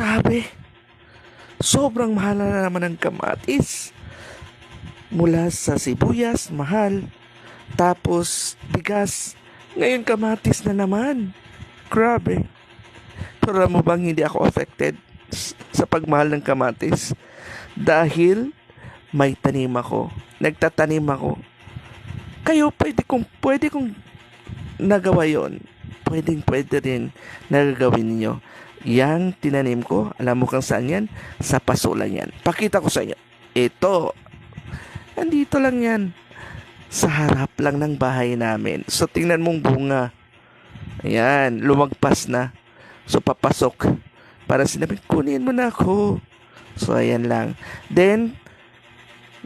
Grabe. Sobrang mahal na naman ang kamatis. Mula sa sibuyas, mahal. Tapos, bigas. Ngayon, kamatis na naman. Grabe. Pero mo bang hindi ako affected sa pagmahal ng kamatis? Dahil may tanim ako. Nagtatanim ako. Kayo, pwede kong, pwede kong nagawa yon. Pwedeng pwede rin nagagawin ninyo. Yang tinanim ko, alam mo kang saan yan? Sa paso lang yan. Pakita ko sa inyo. Ito. Andito lang yan. Sa harap lang ng bahay namin. So, tingnan mong bunga. Ayan, lumagpas na. So, papasok. Para sinabi, kunin mo na ako. So, ayan lang. Then,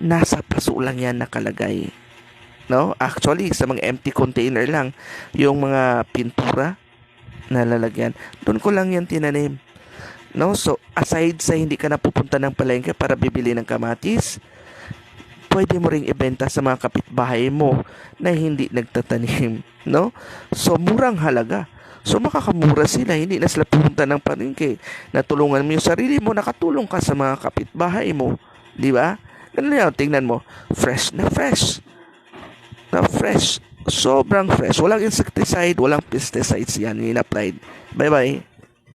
nasa paso lang yan nakalagay. No? Actually, sa mga empty container lang, yung mga pintura na lalagyan, doon ko lang yan tinanim. No? So, aside sa hindi ka napupunta ng palengke para bibili ng kamatis, pwede mo ring ibenta sa mga kapitbahay mo na hindi nagtatanim. No? So, murang halaga. So, makakamura sila. Hindi na sila pupunta ng palengke. Natulungan mo yung sarili mo, nakatulong ka sa mga kapitbahay mo. Di ba? Ganun yan, tingnan mo. Fresh na fresh na fresh. Sobrang fresh. Walang insecticide, walang pesticides yan in-applied. Bye-bye.